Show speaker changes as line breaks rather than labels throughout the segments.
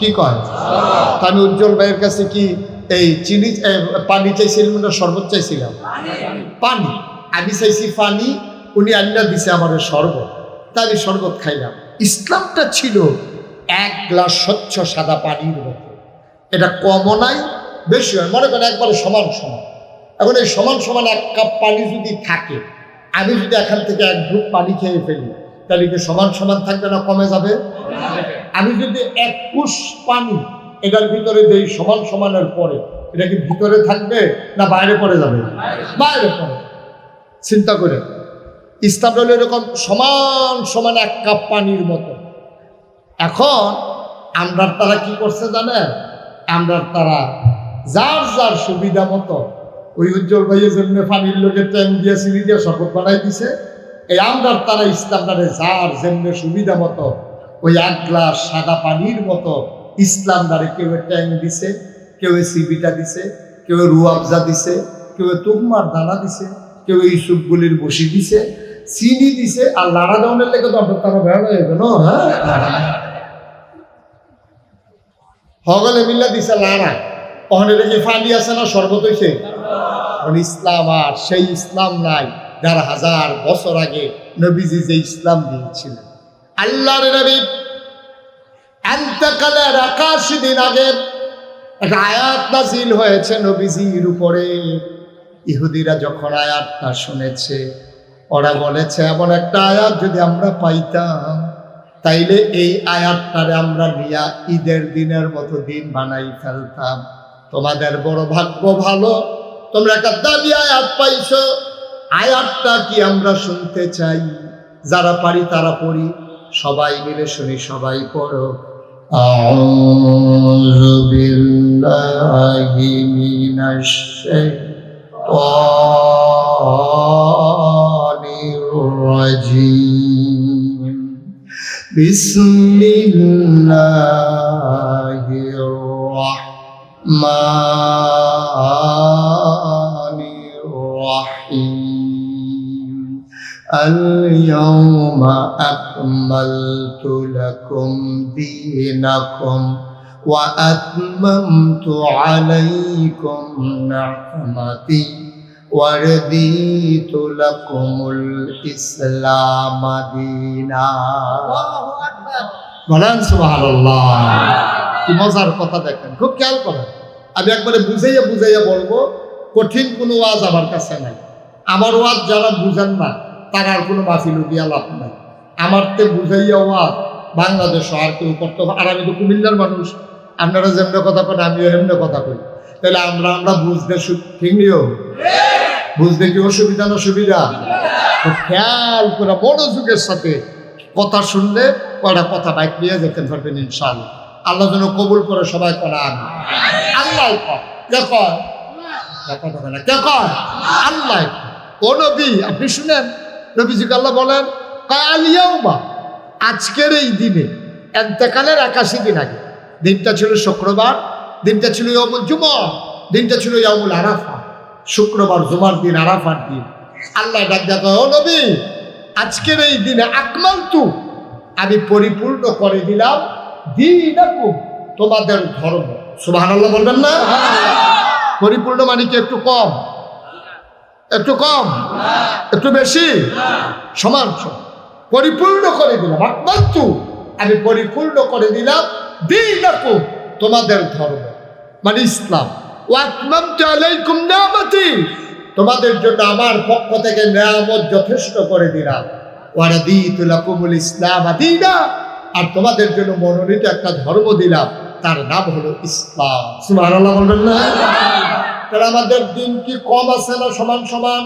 কি কয়? আমি উজ্জ্বল ভাইয়ের কাছে কি এই চিনি পানি চাইছিলাম না শরবত চাইছিলাম? পানি। আমি চাইছি পানি, উনি আল্লাহ দিছে আমার শরবত। তা আমি শরবত খাইলাম। ইসলামটা ছিল এক গ্লাস স্বচ্ছ সাদা পানির মতো। এটা কমও নাই বেশি হয় মনে করেন একবারে সমান সমান। এখন এই সমান সমান এক কাপ পানি যদি থাকে, আমি যদি এখান থেকে এক ঢুক পানি খেয়ে ফেলি, তাহলে কি সমান সমান থাকবে না কমে যাবে? আমি যদি এক কুশ পানি এটার ভিতরে দেই সমান সমানের পরে, এটা কি ভিতরে থাকবে না বাইরে পড়ে যাবে? বাইরে পড়ে চিন্তা করে ইসলাম হলো এরকম সমান সমান এক কাপ পানির মতো। এখন আমরা তারা কি করছে জানেন? আমরা তারা যার যার সুবিধা মতো ওই উজ্জ্বল ভাইয়ের জন্য পানির লোকে ট্যাং দিয়ে, সিঁড়ি দিয়ে শরবত বানাই দিছে। এই আমরার তারা ইসলামটারে যার জন্য সুবিধা মতো ওই এক গ্লাস সাদা পানির মতো ইসলাম দ্বারে কেউ ট্যাং দিছে, কেউ সিবিটা দিছে, কেউ রুয়াবজা দিছে, কেউ তুকমার দানা দিছে, কেউ এই সুপগুলির বসি দিছে, চিনি দিছে, আর লাড়া ডাউনের লেগে তো আপনার তারা বেড়া হয়ে গেল হ্যাঁ? হগলে মিল্লা দিছে লাড়া। ওখানে যে ফানি আছে না, শরবত এখন ইসলাম আর সেই ইসলাম নাই, যার হাজার বছর আগে নবীজি যে ইসলাম দিয়েছিলেন। আল্লাহর নবী একাশি দিন আগে আয়াত নাজিল হয়েছে নবীজির উপরে। ইহুদিরা যখন আয়াতটা শুনেছে, ওরা বলেছে, এমন একটা আয়াত যদি আমরা পাইতাম, তাইলে এই আয়াতটারে আমরা নিয়া ঈদের দিনের মতো দিন বানাই ফেলতাম। তোমাদের বড় ভাগ্য ভালো, তোমরা একটা দাবি আয়াত পাইছো। আয়াতটা কি আমরা শুনতে চাই? যারা পারি তারা পড়ি। সবাই মিলে শুনি সবাই পড়ো أعوذ بالله من الشيطان الرجيم بسم الله الرحمن اليوم أكملت لكم دينكم وأتممت عليكم نعمتي ورضيت لكم الإسلام دينا বলেন সুবহানাল্লাহ কি মজার কথা দেখেন খুব খেয়াল করেন আমি একবারে বুঝাইয়া বুঝাইয়া বলবো কঠিন কোনো ওয়াজ আমার কাছে নাই আমার ওয়াজ যারা বুঝেন না তার কোনো মাফিল দিয়া লাভ নাই। আমার তে বুঝাইয়া ওয়াজ বাংলাদেশ আর কেউ করতে। আর আমি তো কুমিল্লার মানুষ। আপনারা যেমনি কথা কন, আমিও এমনি কথা কই। তাহলে আমরা আমরা বুঝতে ঠিক বুঝতে কি অসুবিধা না সুবিধা? খেয়াল করে বড় যুগের সাথে কথা শুনলে কয়টা কথা বাইক নিয়ে যেতে পারবেন ইনশাআল্লাহ। আল্লাহ যেন কবুল করে সবাই করা আমি আল্লাহ। কে কয়? কে কয়? আল্লাহ। ও আপনি শুনেন? নবীজিকে আল্লাহ বলেন কয় আলিয়াউমা আজকের এই দিনে এতেকালের একাশি দিন আগে। দিনটা ছিল শুক্রবার দিনটা ছিল ইয়ামুল জুমা দিনটা ছিল ইয়মুল আরাফা। শুক্রবার জুমার দিন আরাফার দিন। আল্লাহ ডাক দেখা ও নবী আজকের এই দিনে আকমাল তু আমি পরিপূর্ণ করে দিলাম দিন তোমাদের ধর্ম। সুবাহ বলবেন না? পরিপূর্ণ মানে কি একটু কম? একটু কম, একটু বেশি? সমান পরিপূর্ণ করে দিলাম। আকমান্তু আমি পরিপূর্ণ করে দিলাম দিই দিন তোমাদের ধর্ম মানে ইসলাম। আলাইকুম তোমাদের জন্য আমার পক্ষ থেকে নিয়ামত যথেষ্ট করে দিলাম। ওয়ারাদিতু লাকুমুল ইসলাম আদিনা, আর তোমাদের জন্য মনোনীত একটা ধর্ম দিলাম, তার নাম হলো ইসলাম। না? তাহলে আমাদের দিন কি কম আছে না সমান সমান?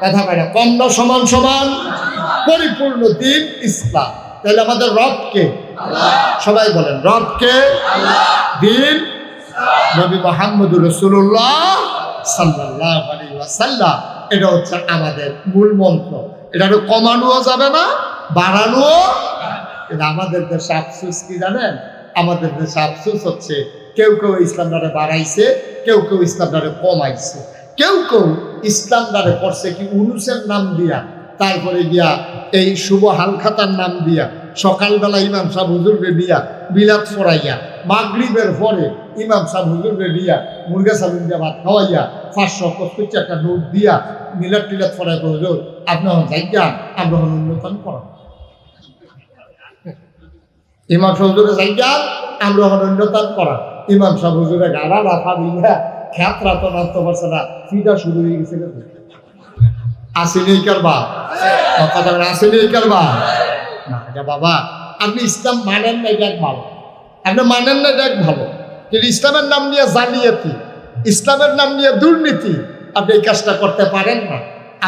কথা কয় না কম না সমান সমান? পরিপূর্ণ দিন ইসলাম। তাহলে আমাদের রবকে সবাই বলেন রবকে দিন? নবী মোহাম্মদুর রসুল্লাহ সাল্লাহ আলী এটা হচ্ছে আমাদের মূল মন্ত্র। এটা কমানোও যাবে না বাড়ানোও আমাদের দেশে আফসোস কি জানেন? আমাদের দেশে আফসোস হচ্ছে কেউ কেউ ইসলাম দ্বারা বাড়াইছে, কেউ কেউ ইসলাম দ্বারা কমাইছে। কেউ কেউ ইসলাম দ্বারা করছে কি উরুসের নাম দিয়া, তারপরে গিয়া এই শুভ হালখাতার নাম দিয়া, সকালবেলা ইমাম সাহেব হুজুরকে দিয়া বিলাত ফরাইয়া মাগরিবের পরে ইমাম সাহেব হুজুরে দিয়া মুরগা সালুন দিয়া ভাত খাওয়াইয়া, পাঁচশো পঁচপচ্ছি একটা নোট দিয়া মিলাদ টিলাত ফরাই হুজুর, আপনি হন যাইয়া আমরা উন্নতন করা ইমাম সাহেব হুজুরে যাইয়া আমরা উন্নতন করা ইমাম সাহেব হুজুরে গাড়া রাফা দিয়া খ্যাতরা তো নাচতে পারছে না। ফিটা শুরু হয়ে গেছে আসেনি কারবা কথা বলে আসেনি কারবা না এটা বাবা আপনি ইসলাম মানেন না এটা এক ভালো। আপনি মানেন না এটা এক ভালো। কিন্তু ইসলামের নাম নিয়ে জালিয়াতি ইসলামের নাম নিয়ে দুর্নীতি আপনি এই কাজটা করতে পারেন না।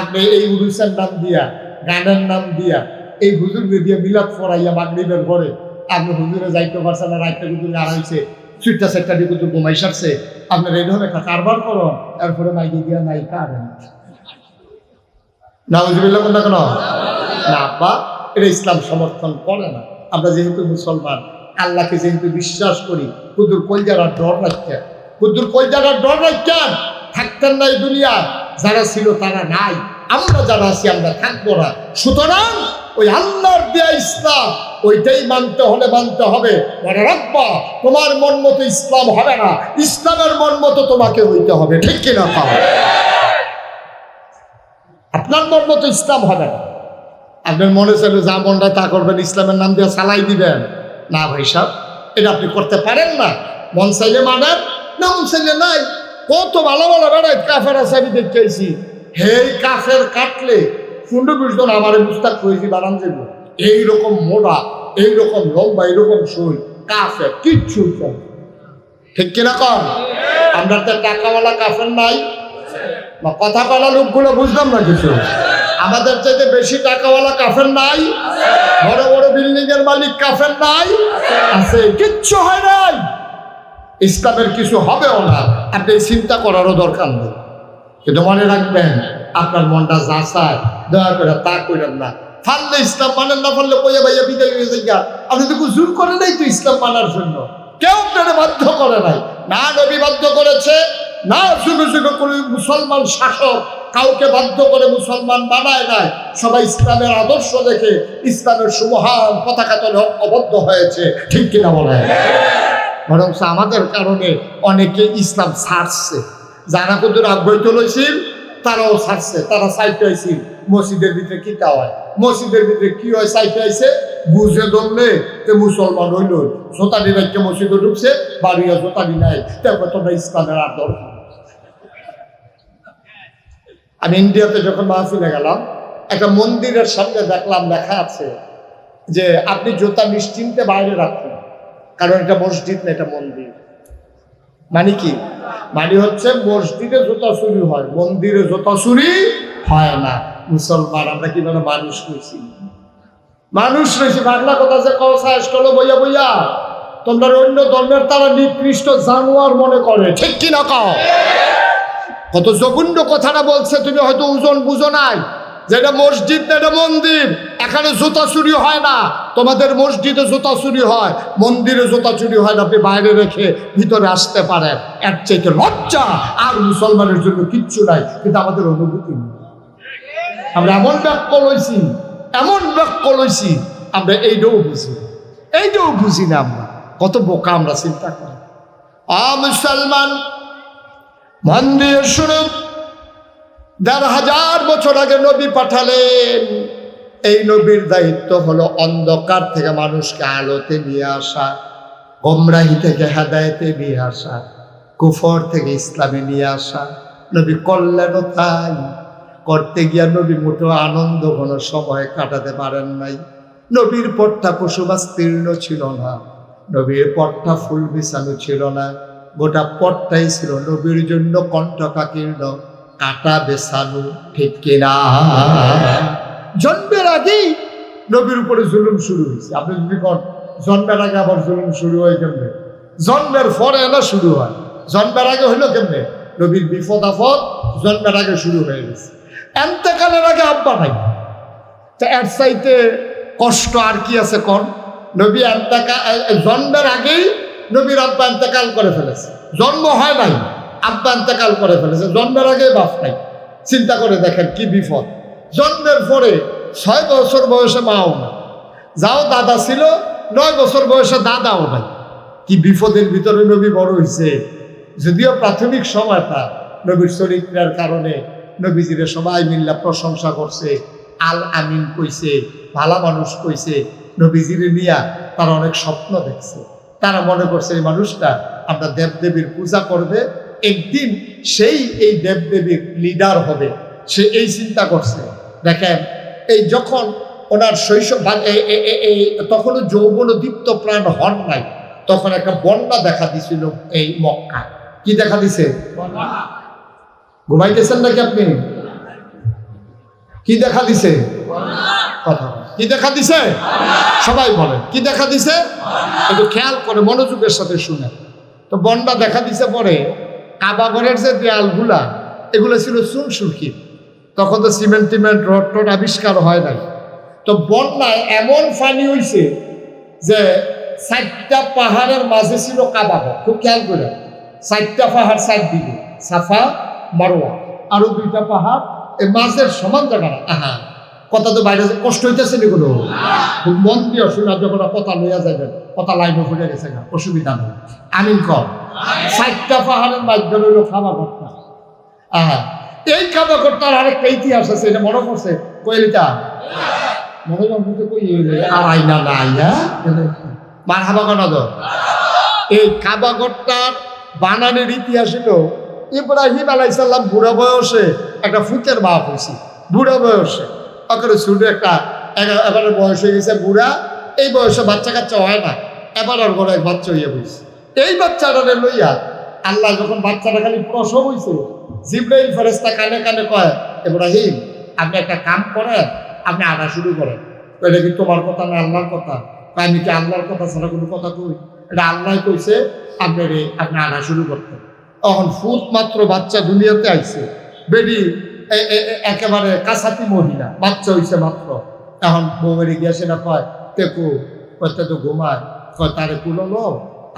আপনি এই উরুসের নাম দিয়া গানের নাম দিয়া এই হুজুরকে দিয়ে বিলাপ ফরাইয়া মাগরিবের পরে আপনি হুজুরে যাইতে পারছেন না রাইতে হুজুরে আড়াইছে সুইটটা সেটটা দিয়ে ঘুমাই সারছে। আপনার এই ধরনের একটা কারবার করুন, এরপরে মাইকে দিয়া নাই নাউজুবিল্লাহ কোনটা কেন? না আব্বা এটা ইসলাম সমর্থন করে না। আমরা যেহেতু মুসলমান, আল্লাহকে যেহেতু বিশ্বাস করি কুদুর কলজারা ডর রাখতেন কুদুর কলজারা ডর রাখতেন থাকতেন না এই দুনিয়া যারা ছিল তারা নাই। আমরা যারা আছি, আমরা থাকব না। সুতরাং ওই আল্লাহর দেয়া ইসলাম, ওইটাই মানতে হলে মানতে হবে। মনে রাখবা তোমার মন মতো ইসলাম হবে না। ইসলামের মন মতো তোমাকে হইতে হবে। ঠিক কিনা পাওয়া আপনার মন মতো ইসলাম হবে না। আপনার মনে চাইলে যা মনটা তা করবেন, ইসলামের নাম দিয়ে সালাই দিবেন। না ভাই সাহেব, এটা আপনি করতে পারেন না। মন চাইলে মানেন, না মন চাইলে নাই। কত ভালো ভালো বেড়ায় কাফের আছে, আমি দেখতে হেই কাফের কাটলে ফুন্ডু বিষ্ণ আমার মুস্তাক হয়েছি বানান যাব এইরকম মোটা এইরকম লম্বা এইরকম সই কাফের কিচ্ছু ঠিক কিনা কম আমরা তো টাকাওয়ালা কাফের নাই। বা কথা বলা লোকগুলো বুঝলাম না কিছু। আমাদের চাইতে বেশি টাকাওয়ালা কাফের নাই। বড় বড় বিল্ডিং এর মালিক কাফের নাই। আছে কিচ্ছু হয় নাই। ইসলামের কিছু হবেও না। আপনি চিন্তা করারও দরকার নেই। কিন্তু মনে রাখবেন আপনার মনটা যা চায়, দয়া করে তা করেন না। ফাললে ইসলাম মানেন না পারলে বইয়া বাইয়া বিদায় হয়ে যায় আপনি তো জোর করে নাই তো ইসলাম মানার জন্য। কেউ আপনারা বাধ্য করে নাই। না নবী বাধ্য করেছে, না শুধু শুধু কোনো মুসলমান শাসক কাউকে বাধ্য করে মুসলমান বানায় নাই। সবাই ইসলামের আদর্শ দেখে ইসলামের সুমহান পতাকা তলে অবদ্ধ হয়েছে। ঠিক কিনা বলে বরং আমাদের কারণে অনেকে ইসলাম ছাড়ছে। যারা কত আগ্রহ তুলেছিল তারাও ছাড়ছে, তারা সাইটে আইছিল মসজিদের ভিতরে কি হয় মসজিদের ভিতরে কি হয়, সাইটে আইছে, বুঝে ধরলে তে মুসলমান হইল। জোতানি রাখতে মসজিদে ঢুকছে, বাড়িয়া জোতানি নাই। তারপর তোমরা ইসলামের আর দরকার আমি ইন্ডিয়াতে যখন মাহফিলে গেলাম, একটা মন্দিরের সামনে দেখলাম লেখা আছে যে, আপনি জুতা নিশ্চিন্তে বাইরে রাখুন, কারণ এটা মসজিদ না, এটা মন্দির। মানে কি? মানে হচ্ছে মসজিদে জোতা চুরি হয়, মন্দিরে জোতা চুরি হয় না। মুসলমান, আমরা কীভাবে মানুষ হয়েছি? মানুষ রয়েছে বাংলা কথা যে কসায় করল বইয়া বইয়া। তোমরা অন্য ধর্মের তারা নিকৃষ্ট জানোয়ার মনে করে, ঠিক কি না কও? কত জঘন্য কথাটা বলছে, তুমি হয়তো ওজন বুঝো নাই। যে এটা মসজিদ এটা মন্দির। এখানে জুতা চুরি হয় না। তোমাদের মসজিদে জুতা চুরি হয়, মন্দিরে জুতা চুরি হয় না, আপনি বাইরে রেখে ভিতরে আসতে পারেন। এর চাইতে লজ্জা আর মুসলমানের জন্য কিচ্ছু নাই, কিন্তু আমাদের অনুভূতি নেই। আমরা এমন বাক্য লইছি, এমন বাক্য লইছি, আমরা এইটাও বুঝি এইটাও বুঝি না আমরা। কত বোকা আমরা চিন্তা করি। আ মুসলমান, মন দিয়ে শুনুন। দেড় হাজার বছর আগে নবী পাঠালেন। এই নবীর দায়িত্ব হলো অন্ধকার থেকে মানুষকে আলোতে নিয়ে আসা, গোমরাহি থেকে হেদায়তে নিয়ে আসা, কুফর থেকে ইসলামে নিয়ে আসা। নবী কল্যাণও তাই। করতে গিয়া নবী মোটো আনন্দ কোনো সময় কাটাতে পারেন নাই। নবীর পট্টা পশুবাস্তীর্ণ ছিল না। নবীর পট্টা ফুল বিছানো ছিল না। গোটা পট্টাই ছিল নবীর জন্য কণ্ঠকাকীর্ণ। কাটা বেছানো ঠিক কিনা? জন্মের আগেই নবীর উপরে জুলুম শুরু হয়েছে। আপনি যদি কোন, জন্মের আগে আবার জুলুম শুরু হয় কেমনে? জন্মের পরে না শুরু হয়? জন্মের আগে হইল কেমনে? নবীর বিপদ আপদ জন্মের আগে শুরু হয়ে গেছে। এন্তেকালের আগে আব্বা নাই। তা এর চাইতে কষ্ট আর কি আছে কন? নবী এন্তেকা জন্মের আগেই নবীর আব্বা এন্তেকাল করে ফেলেছে। জন্ম হয় নাই। আব্বা এন্তেকাল করে ফেলেছে। জন্মের আগে বাপ নাই। চিন্তা করে দেখেন কি বিপদ। জন্মের পরে ছয় বছর বয়সে মাও না যাও দাদা ছিল, নয় বছর বয়সে দাদাও নাই। কি বিপদের ভিতরে নবী বড় হয়েছে যদিও প্রাথমিক সময়টা নবীর চরিত্রের কারণে নবীজিরে সবাই মিল্লা প্রশংসা করছে। আল আমিন কইছে, ভালা মানুষ কইছে। নবীজিরে নিয়া তারা অনেক স্বপ্ন দেখছে। তারা মনে করছে, এই মানুষটা আমরা দেবদেবীর পূজা করবে একদিন সেই এই দেবদেবীর লিডার হবে। সে এই চিন্তা করছে। দেখেন, এই যখন ওনার শৈশব এই তখনও যৌবন দীপ্ত প্রাণ হন নাই, তখন একটা বন্যা দেখা দিছিল এই মক্কা কি দেখা দিছে? ঘুমাইতেছেন নাকি আপনি? কি দেখা দিছে? কথা কি দেখা দিছে? সবাই বলে কি দেখা দিছে? একটু খেয়াল করে মনোযোগের সাথে শুনে তো বন্যা দেখা দিছে পরে কাবাগরের যে দেয়ালগুলা, এগুলো ছিল চুন সুরকি তখন তো সিমেন্ট, টিমেন্ট, রড টড আবিষ্কার হয় নাই। তো বন্যায় এমন ফানি হইছে যে চারটা পাহাড়ের মাঝে ছিল কাবাগর খুব খেয়াল করে। চারটা পাহাড় সাইড দিকে, সাফা মারোয়া আরও দুইটা পাহাড় এই মাঝের সমান জায়গা আহা। কথা তো বাইরে কষ্ট হইতেছে খুব মন দিয়ে শোনা যখন কথা লইয়া যাবেন কথা লাইনে ফুটে গেছে না অসুবিধা নেই। আমিন কম। চারটা পাহাড়ের মাধ্যমে হইল খাবার ঘটনা এই খাবার ঘটনার আরেকটা ইতিহাস আছে, এটা মনে পড়ছে? কইলিটা মনে পড়ছে কই আর আইনা না আইয়া মার হাবা কেন এই কাবাগরটার বানানের ইতিহাস হলো, ইব্রাহিম আলাইসাল্লাম বুড়া বয়সে একটা ফুতের বাপ হয়েছে বুড়া বয়সে। ওখানে ছোট একটা এবারে বয়স হয়ে গেছে বুড়া, এই বয়সে বাচ্চা কাচ্চা হয় না, এবার আর বড় এক বাচ্চা হইয়া বইছে এই বাচ্চাটারে লইয়া আল্লাহ যখন বাচ্চাটা খালি প্রসব হইছে, জিব্রাইল ফেরেস্তা কানে কানে কয়, ইব্রাহিম, আপনি একটা কাম করেন, আপনি আনা শুরু করেন। এটা কি তোমার কথা না আল্লাহর কথা? আমি কি আল্লাহর কথা ছাড়া কোনো কথা কই? এটা আল্লাহ কইছে, আপনি রে, আপনি আনা শুরু করতেন তখন ফুট মাত্র বাচ্চা দুনিয়াতে আইছে, বেডি একেবারে কাছাতি মহিলা, বাচ্চা হইছে মাত্র। এখন বউয়ের গিয়া সেটা কয় তেকু কয়টা তো ঘুমায়। কয়, তারে কুলো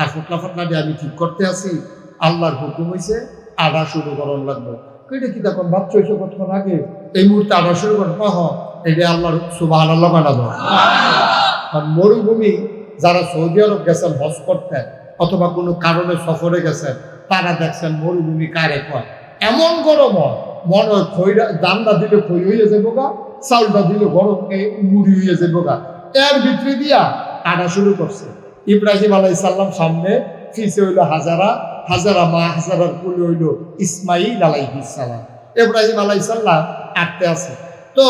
আর ফুটলা ফাটলা দিয়ে আমি ঠিক করতে আসি আল্লাহর হুকুম হইছে আড়া শুরু করন লাগবে। কেটে কি তখন বাচ্চা হইছে কতক্ষণ আগে? এই মুহূর্তে আড়া শুরু করেন কহ, এটা আল্লাহর সুবাহ আল্লাহ বানাবো আর মরুভূমি, যারা সৌদি আরব গেছেন, হজ করতে, অথবা কোনো কারণে সফরে গেছেন, তারা দেখছেন মরুভূমি কারে কয়? এমন গরম হয় মনে খৈরা দামটা দিলে খই হয়ে যাব গা চাউলটা দিলে গরম মুড়ি হয়ে যাব গা। এর ভিতরে দিয়া আটা শুরু করছে। ইব্রাহিম আলাই সাল্লাম সামনে ফিসে হইল হাজারা হাজারা মা, হাজারার কুলে হইল ইসমাইল আলাইহিস সালাম। ইব্রাহিম আলাই সাল্লাম আটতে আছে। তো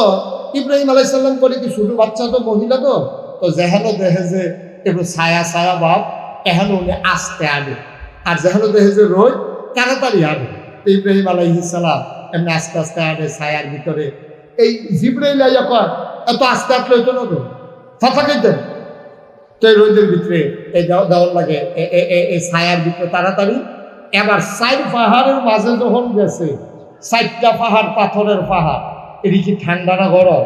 ইব্রাহিম আলাই সাল্লাম করে কি, শুধু বাচ্চা তো, মহিলা তো? তো যেহেন দেহে যে একটু ছায়া ছায়া ভাব, এহেন উনি আসতে আনে। আর যেহেন দেহে যে রোদ, তাড়াতাড়ি আনে। ইব্রাহিম আলাইহিস সালাম এমনি আস্তে আস্তে আনে ছায়ার ভিতরে। এই জিব্রাইল আইয়া কয়, এত আস্তে আটলে হইতো না তো? ফাঁকা খাইতেন তো এই রোদের ভিতরে এই দেওয়া- দেওয়ার লাগে এই ছায়ার ভিতরে তাড়াতাড়ি। এবার সাইড পাহাড়ের মাঝে যখন গেছে সাইডটা পাহাড় পাথরের পাহাড়, এটি কি ঠান্ডা না গরম?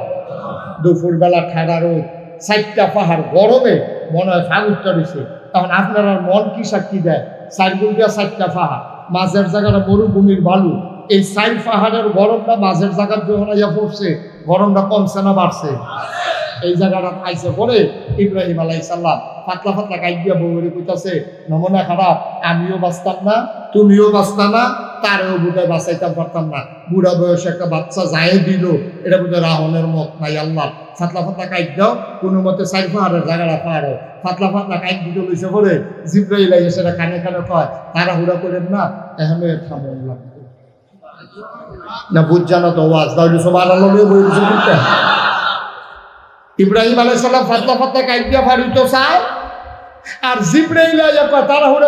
দুপুরবেলা ঠান্ডা রোদ সাইডটা পাহাড় গরমে মনে হয় ফাগুরটা রয়েছে তখন আপনার মন কি সাক্ষী দেয়? সাইডগুল দিয়া সাইডটা পাহাড়, মাঝের জায়গাটা মরুভূমির বালু এই সাইড পাহাড়ের গরমটা মাঝের জায়গার যখন ইয়া পড়ছে, গরমটা কমছে না বাড়ছে? এই জায়গাটা আইসে পরে ইব্রাহিম আলাই সাল্লাম পাতলা পাতলা কাইট দিয়া বউরে কইতাছে, নমুনা খারাপ, আমিও বাঁচতাম না, তুমিও বাঁচতাম না, তারেও বোধহয় বাঁচাইতাম পারতাম না। বুড়া বয়সে একটা বাচ্চা যায় দিল, এটা বোধহয় রাহনের মত নাই আল্লাহ। ফাতলা ফাতলা কাইট দাও, কোনো মতে সাইড পাহাড়ের জায়গাটা পাহাড়ে ফাতলা ফাতলা কাইট দিতে লইছে পরে জিব্রাইল আইসে সেটা কানে কানে কয় তারা হুড়া করেন না এখানে থামন লাগবে না বুঝ তো ওয়াজ। তাহলে বই বসে করতে ইব্রাহিম আলাই সাল্লাম ফাতলা ফাতলা আর জিব্রাইল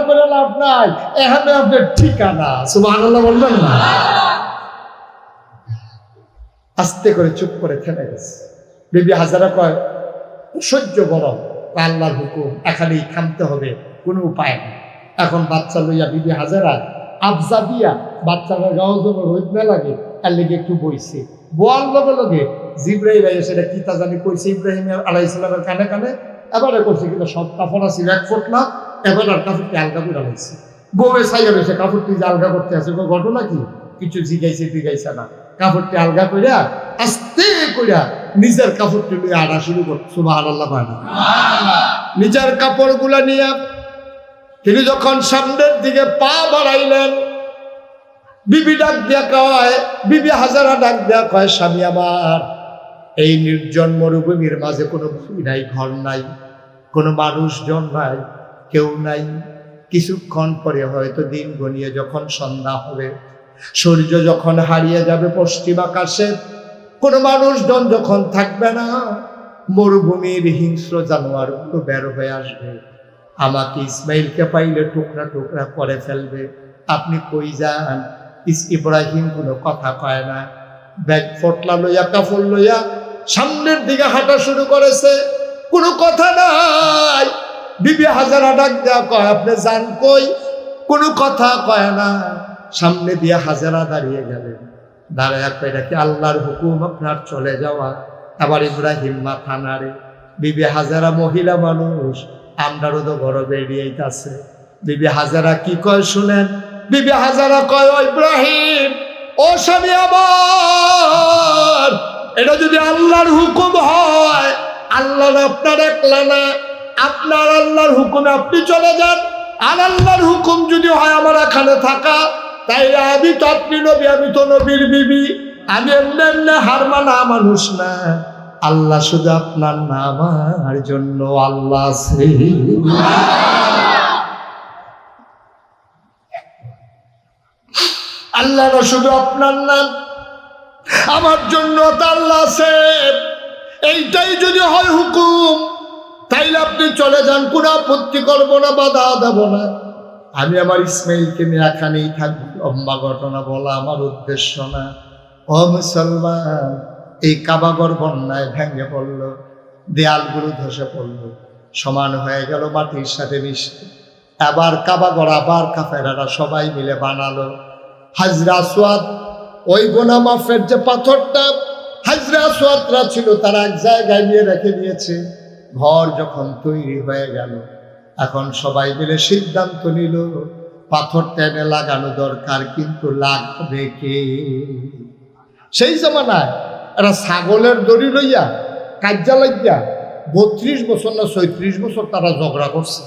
করে লাভ নাই। এখানে আপনার ঠিকানা। বলবেন না? আস্তে করে চুপ করে থেমে গেছে। বিবি হাজারা কয়, সহ্য কয় আল্লাহর হুকুম, এখানেই থামতে হবে, কোনো উপায় নেই। এখন বাচ্চা লইয়া বিবি হাজারা আবজা দিয়া বাচ্চারা গাও জমা রোদ না লাগে আর লেগে একটু বইছে। বোয়ার লগে লগে জিব্রাহিম আইয়া সেটা কি জানি কইছে, ইব্রাহিম আলাই ইসলামের কানে কানে। এবারে করছে কিন্তু সব কাপড় ছিল এক ফুট না, এবার আর কাপড়টি আলগা করে লাইছে বউয়ে সাইয়া রয়েছে কাপড়টি যে আলগা করতে আছে ঘটনা কি? কিছু জিগাইছে জিগাইছে না। কাপড়টি আলগা কইরা, আস্তে কইরা নিজের কাপড়টি নিয়ে আনা শুরু করছে সুবাহ আল্লাহ পায় না নিজের কাপড়গুলা নিয়ে তিনি যখন সামনের দিকে পা বাড়াইলেন বিবি ডাক দিয়া কয়, বিবি হাজারা ডাক দিয়া কয়, স্বামী আমার, এই নির্জন মরুভূমির মাঝে কোনো ভূমি নাই, ঘর নাই, কোনো মানুষজন নাই, কেউ নাই। কিছুক্ষণ পরে হয়তো দিন গনিয়ে যখন সন্ধ্যা হবে, সূর্য যখন হারিয়ে যাবে পশ্চিম আকাশে, কোনো মানুষজন যখন থাকবে না, মরুভূমির হিংস্র জানোয়ারগুলো বের হয়ে আসবে। আমাকে ইসমাইলকে পাইলে টুকরা টুকরা করে ফেলবে। আপনি কই যান? ইব্রাহিম কোনো কথা কয় না। ব্যাগ ফটলা লইয়া কাপড় লইয়া সামনের দিকে হাঁটা শুরু করেছে। কোনো কথা নাই। বিবি হাজারা ডাক দেওয়া কয়, আপনি যান কই? কোনো কথা কয় না। সামনে দিয়ে হাজারা দাঁড়িয়ে গেলেন। দাঁড়ায় কয়টা কি আল্লাহর হুকুম? আপনার চলে যাওয়া? আবার ইব্রাহিম মাথা নাড়ে, বিবি হাজারা মহিলা মানুষ, আমরারও তো বড় বেরিয়েছে বিবি হাজারা কি কয় শুনেন? বিবি হাজারা কয় ইব্রাহিম, ও স্বামী আমার, এটা যদি আল্লাহর হুকুম হয় আল্লাহ আপনার একলা না, আপনার আল্লাহর হুকুমে আপনি চলে যান। আর আল্লাহর হুকুম যদি হয় আমার এখানে থাকা তাই আমি তো আপনি নবী, আমি তো নবীর বিবি। আমি এমনি এমনি হার মানা মানুষ না। আল্লাহ শুধু আপনার না, আমার জন্য আল্লাহ আছে। আল্লাহ না শুধু আপনার নাম? আমার জন্য আল্লাহ আছে। এইটাই যদি হয় হুকুম, তাইলে আপনি চলে যান, কোন আপত্তি করব না, বাধা দেব না। আমি আমার ইসমাইলকে নিয়ে এখানেই থাকব। লম্বা ঘটনা বলা আমার উদ্দেশ্য না। ও মুসলমান, এই কাবাগর বন্যায় ভেঙে পড়ল, দেয়ালগুলো ধসে পড়ল, সমান হয়ে গেল মাটির সাথে মিশে আবার কাবাগর, আবার কাফেরারা সবাই মিলে বানালো। হাজরা সোয়াদ ওই গোনা মাফের যে পাথরটা, হাজরা ছিল, তারা এক জায়গায় নিয়ে রেখে দিয়েছে। ঘর যখন তৈরি হয়ে গেল, এখন সবাই মিলে সিদ্ধান্ত নিল, পাথর টেনে লাগানো দরকার, কিন্তু লাগবে কে? সেই জমানায় এরা ছাগলের দড়ি লইয়া কাজ্যা লাগিয়া বত্রিশ বছর না ছয়ত্রিশ বছর তারা ঝগড়া করছে।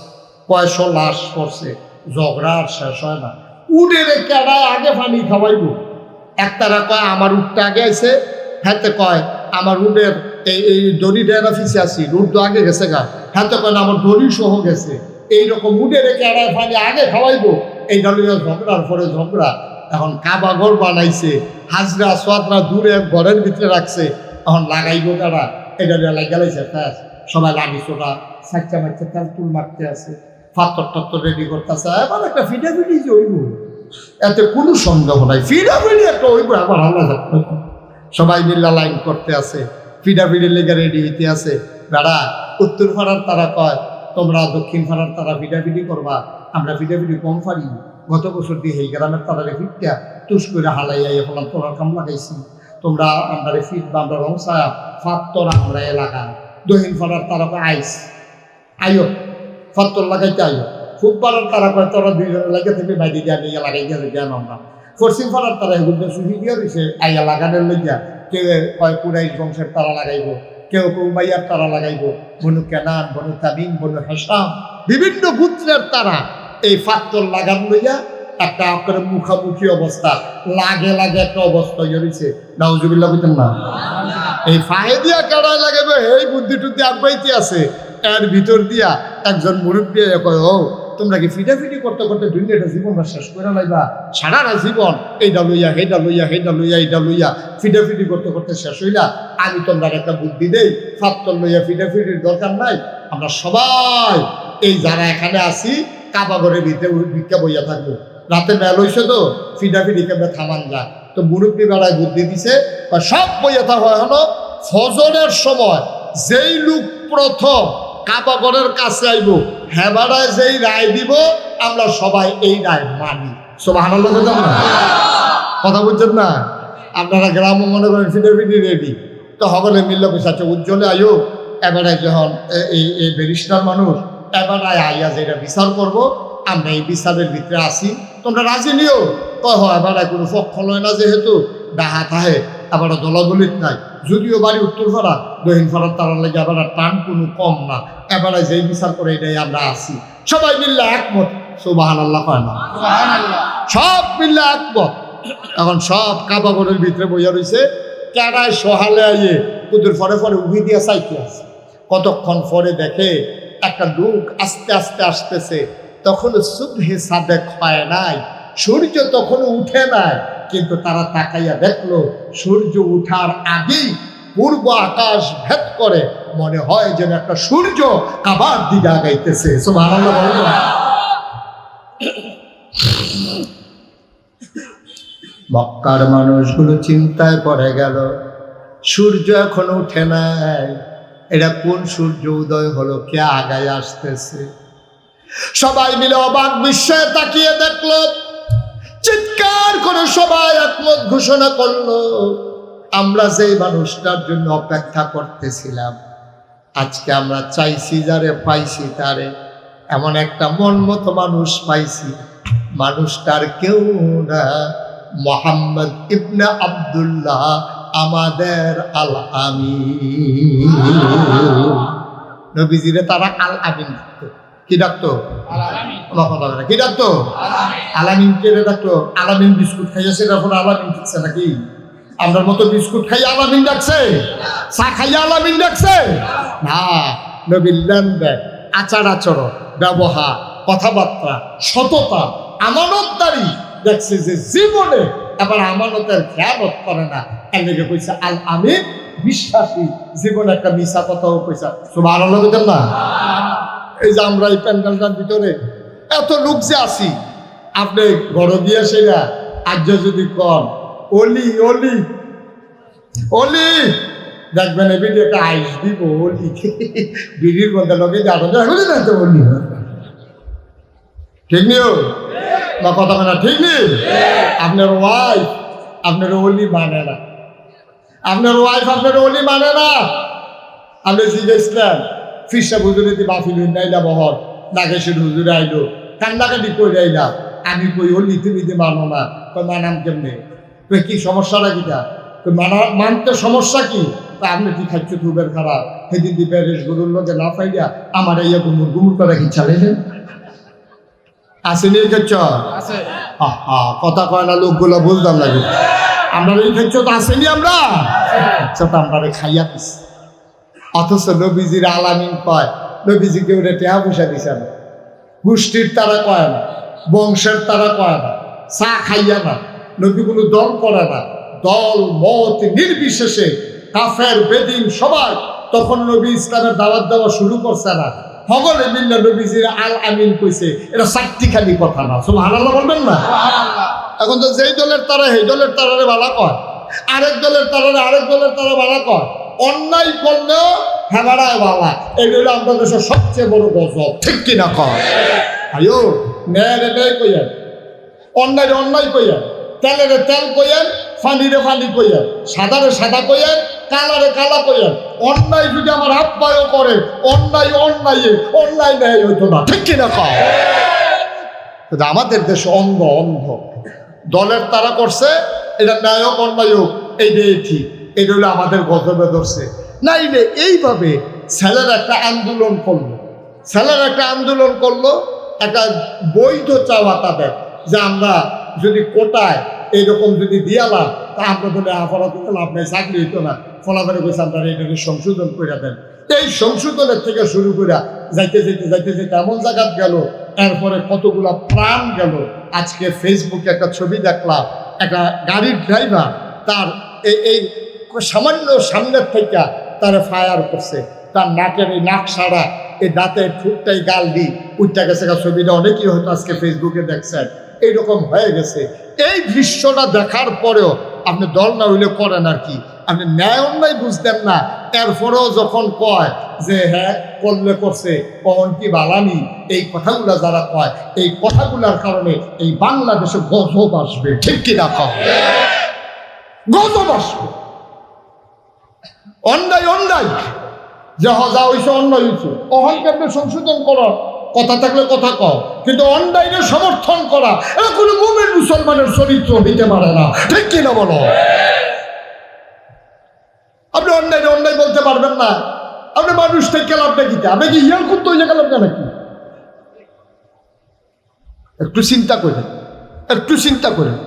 কয়শো লাশ করছে, ঝগড়া আর শেষ হয় না। উডে রেখে আগে পানি খাওয়াইব। এক তারা কয়, আমার উঠটা আগে আছে হাতে কয়, আমার উডের এই এই দড়ি ডেরা ফিসে আসি রুট তো আগে গেছে গা। হাতে কয় আমার দড়ি সহ গেছে। এইরকম উডে রেখে এড়ায় পানি আগে খাওয়াইবো। এই দলীয় ঝগড়ার পরে ঝগড়া। এখন কাবা ঘর বানাইছে, হাজরা সোয়াদরা দূরে ঘরের ভিতরে রাখছে। এখন লাগাইবো তারা এটা লাগাইছে ফ্যাস সবাই লাগিস ওরা সাচ্চা মাচ্চা তেল তুল মারতে আছে ফাত্তর টাত্তর রেডি করতেছে। এবার একটা ফিডি যে হইব। এতে কোনো সন্দেহ নাই। ফিডা ফিডি একটা হইব, আবার আল্লাহ জানে। সবাই মিল্লা লাইন করতে আছে। ফিডা ফিডি লেগে রেডি হইতে আছে। বেড়া, উত্তর পাড়ার তারা কয়, তোমরা দক্ষিণ পাড়ার তারা ফিডাফিডি করবা, আমরা ফিডাফিডি কম পারি। গত বছর দিয়ে এই গ্রামের তারা ফিটটা তুস করে হালাইয়া এখন তোরা কাম লাগাইছি। তোমরা আমরা ফিট বা আমরা রংসা ফাত্তর আমরা এলাকা। দক্ষিণ পাড়ার তারা আইস, আইও, ফাত্তর লাগাইতে আইও। খুব পাড়ার তারা কয়, তোরা দুইজনে লাগে থেকে বাইরে দিয়ে আমি লাগাই গেছে জ্ঞান আমরা পশ্চিম পাড়ার তারা এগুলো সুখী দিয়ে দিছে আইয়া লাগানোর লইয়া কেউ কয়, কুরাইশ বংশের তারা লাগাইব, কেউ কেউ মাইয়ার তারা লাগাইব, বনু কেনান, বনু তামিম, বনু হেসাম, বিভিন্ন গুত্রের তারা এই ফাত্তর লাগান লইয়া একটা আপনার মুখামুখি অবস্থা, লাগে লাগে একটা অবস্থা জড়িছে নাউজুবিল্লাহ বুঝতেন না? এই ফাহে দিয়া লাগাবে এই বুদ্ধি টুদ্ধি আগাইতে আছে। এর ভিতর দিয়া একজন মুরব্বী কয়, ও তোমরা কি ফিটাফিটি করতে করতে দুনিয়াটা জীবনটা শেষ করে লাইবা? সারাটা জীবন এইটা লইয়া সেইটা লইয়া সেইটা লইয়া এইটা লইয়া ফিটাফিটি করতে করতে শেষ হইলা। আমি তোমরা একটা বুদ্ধি দেই, ফাত্তর লইয়া ফিটাফিটির দরকার নাই। আমরা সবাই এই যারা এখানে আছি কাবাগরের ভিতরে ভিক্ষা বইয়া থাকব। রাতে মেল হইছে তো, ফিটাফিটি কেমন থামান যায়? তো মুরব্বী বেড়ায় বুদ্ধি দিছে সব বইয়া থাকা হলো ফজরের সময় যেই লোক প্রথম কাবাগরের কাছে আইব। হেবাড়ায় যেই রায় দিব, আমরা সবাই এই রায় মানি। আনন্দ কথা বুঝছেন না? আপনারা গ্রাম মনে করেন ফিটাফিটি রেডি তো সকলে মিললে আচ্ছা উজ্জ্বলে আয়ো। এবারে যখন এই এই ব্যারিস্টার মানুষ, এবারে আইয়া যেটা বিচার করব, আমরা এই বিচারের ভিতরে আসি তোমরা রাজি নিও? কয় হয় এবারে কোনো পক্ষ লয় না যেহেতু। ডাহা থাহে আবার দলাদলিত নাই। যদিও বাড়ি উত্তর পাড়া দহিন পাড়ার তারার লাগে আবার টান কোনো কম না। এবারে যেই বিচার করে এটাই আমরা আসি সবাই মিললে একমত সুবাহান আল্লাহ কয় না? সব মিললে একমত। এখন সব কাবাবরের ভিতরে বইয়া রয়েছে কেডায় সহালে আইয়ে কুদুর পরে পরে উভি দিয়ে চাইতে আছে। কতক্ষণ পরে দেখে একটা লোক আস্তে আস্তে আসতেছে। তখন সুবহে সাদেক হয় নাই সূর্য তখন উঠে নাই কিন্তু তারা তাকাইয়া দেখল সূর্য উঠার আগেই পূর্ব আকাশ ভেদ করে মনে হয় যেন একটা সূর্য কাবার দিকে আগাইতেছে। মক্কার মানুষগুলো চিন্তায় পড়ে গেল, সূর্য এখন উঠে নাই। এটা কোন সূর্য উদয় হলো, কে আগায় আসতেছে? সবাই মিলে অবাক বিস্ময়ে তাকিয়ে দেখল চিৎকার করে সবাই একমত ঘোষণা করল। আমরা যেই মানুষটার জন্য অপেক্ষা করতেছিলাম, আজকে আমরা চাইছি যারে পাইছি তারে। এমন একটা মন মতো মানুষ পাইছি, মানুষটার কেউ না। মোহাম্মদ ইবনে আবদুল্লাহ আমাদের আল আমিন নবীজিরে তারা আল আমিন কি ডাকতো না। কি ডাকতো আলামিন কে ডাকতো আলামিন বিস্কুট খাইয়া সেটা এখন আলামিন ডাকছে নাকি? আমরার মতো বিস্কুট খাইয়া আলামিন ডাকছে? চা খাইয়া আলামিন ডাকছে? না, নবীর লেনদেন, আচার আচরণ, ব্যবহার, কথাবার্তা, সততা, আমানতদারি দেখছে যে জীবনে এবার আমানতের খেয়ালত করে না। এর কইছে, আল আমিন বিশ্বাসী। জীবনে একটা মিশা কথাও কইছা। সুবাহ আল্লাহ না? এই যে আমরা এই প্যান্ডেলটার ভিতরে এত লোক যে আছি, আপনি ঘর দিয়ে সেরা আজ যদি কন, অলি অলি অলি, দেখবেন এই ভিডিওটা আইস দিব, অলি। বিড়ির মধ্যে লোকে যাব হলে না তো অলি ঠিক নিও বা কথা বলা ঠিক নেই আপনার ওয়াইফ আপনার অলি মানে না। আপনার ওয়াইফ আপনার অলি মানে না। আপনি জিজ্ঞেসলেন ফিসা হুজুরে দি বাফিল নাইলা বহর নাগেশের হুজুরে আইলো। কান্দাকাটি করে আইলা। আমি কই হলি তুমি দি মানো না। কই মানাম কেমনে? কই কি সমস্যাটা কিটা কই মানা মানতে সমস্যা কি? তা আপনি কি খাচ্ছ দুবের খারাপ সেদিন দি প্যারেস গরুর লোকে না পাইয়া আমার এই গুমুর গুমুর করে কি চালাইলেন আসেনি এই খাচ্ছ কথা কয় না লোকগুলো বুঝতাম লাগে। আমরা এই খাচ্ছ তো আসেনি আমরা? আচ্ছা তো আমরা খাইয়া দিছি। অথচ নবীজির আলামিন কয় নবীজিকে ওটা টেহা পয়সা দিছে না। গোষ্ঠীর তারা কয় না বংশের তারা কয় না চা খাইয়া না নবী কোনো দল করে না। দল মত নির্বিশেষে কাফের বেদিন সবাই তখন নবী ইসলামের দাওয়াত দেওয়া শুরু করছে না। সকলে মিল্লা নবীজির আল আমিন কইছে এটা চারটি খালি কথা না। সব হারাল্লাহ বলবেন না? এখন তো যেই দলের তারা সেই দলের তারারে বালা কয়। আরেক দলের তারারে আরেক দলের তারা বালা কয়। অন্যায় করলেও হেমারায় বাবা। এগুলো আমাদের দেশের সবচেয়ে বড় গজব। ঠিক কিনা কয়? আয়ো ন্যায় ন্যায় কইয়েন। অন্যায় অন্যায় কইয়েন। তেলেরে তেল কইয়েন ফানিরে ফানি কইয়েন। সাদারে সাদা কইয়েন কালারে কালা কইয়েন। অন্যায় যদি আমার আব্বায়ও করে, অন্যায় অন্যায় অন্যায় ন্যায় হইতো না। ঠিক কিনা কয়? আমাদের দেশে অন্ধ অন্ধ। দলের তারা করছে, এটা ন্যায়ক অন্যায়ক এইটাই ঠিক। এটা হলো আমাদের গজবে ধরছে। নাইলে এইভাবে ছেলেরা একটা আন্দোলন করল। ছেলেরা একটা আন্দোলন করল, একটা বৈধ চাওয়া তাদের যে আমরা যদি কোটায় এইরকম যদি দিয়ালাম, তা আমরা বলে আপাতত লাভ নেই, চাকরি হইতো না। ফলাফলে কইছে আপনারা এটাকে সংশোধন করে দেন। এই সংশোধনের থেকে শুরু করে যাইতে যাইতে যাইতে যাইতে এমন জায়গাত গেল, এরপরে কতগুলা প্রাণ গেল। আজকে ফেসবুকে একটা ছবি দেখলাম, একটা গাড়ির ড্রাইভার তার এই সামান্য সামনের থেকে তারা ফায়ার করছে। তার নাকের এই নাক সারা, এই দাঁতের ঠুকটাই গাল দি উঠটা গেছে ছবিটা, অনেকেই হয়তো আজকে ফেসবুকে দেখছেন। এইরকম হয়ে গেছে। এই দৃশ্যটা দেখার পরেও আপনি দল না হইলে করেন আর কি। আপনি ন্যায় অন্যায় বুঝতেন না। এরপরেও যখন কয় যে হ্যাঁ করলে করছে, কখন কি বালানি? এই কথাগুলা যারা কয়, এই কথাগুলার কারণে এই বাংলাদেশে গজব আসবে। ঠিক কিনা কয় গজব আসবে। অন্যায় অন্যায়। যে হজা হইছে অন্যায় হইছে। অহন কেমনে সংশোধন করো, কথা থাকলে কথা কও। কিন্তু অন্যায়কে সমর্থন করা এটা কোনো মুমের মুসলমানের চরিত্র হইতে পারে না। ঠিক কিনা বলো? আপনি অন্যায় অন্যায় বলতে পারবেন না। আপনি মানুষ থেকে লাভটা কি আপনি কি ইয়ার করতে হয়ে গেলাম না নাকি? একটু চিন্তা করেন। একটু চিন্তা করেন।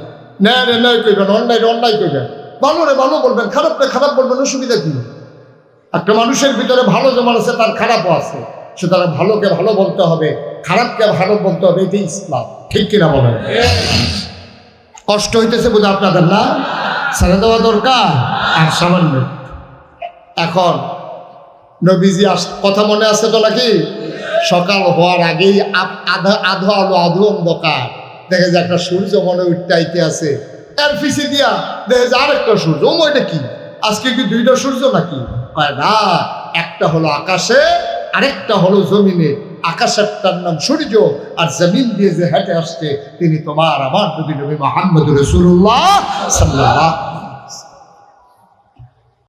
ন্যায় ন্যায় করবেন রে অন্যায় করবেন ভালো রে, ভালো বলবেন, খারাপ রে, খারাপ বলবেন, অসুবিধা কি? একটা মানুষের ভিতরে ভালো যেমন আছে, তার খারাপও আছে। সুতরাং ভালোকে ভালো বলতে হবে, খারাপকে ভালো বলতে হবে, এটাই ইসলাম। ঠিক কিনা বলেন? কষ্ট হইতেছে বোঝা আপনাদের, না? ছেড়ে দেওয়া দরকার? আর সামান্য এখন নবীজি আস কথা মনে আছে তো নাকি? সকাল হওয়ার আগেই আধা আধো আলো আধো অন্ধকার। দেখা যায় একটা সূর্য মনে উঠতে আছে। এর পিছিয়ে দিয়া দেখে যে আরেকটা সূর্য। ওইটা কি? আজকে কি দুইটা সূর্য নাকি? না, একটা হলো আকাশে, আরেকটা হলো জমিনে। আকাশেরটার নাম সূর্য আর জমিন দিয়ে যে হেঁটে আসছে, তিনি তোমার আমার নবী নবী মোহাম্মদ রসুল্লাহ সাল্লাহ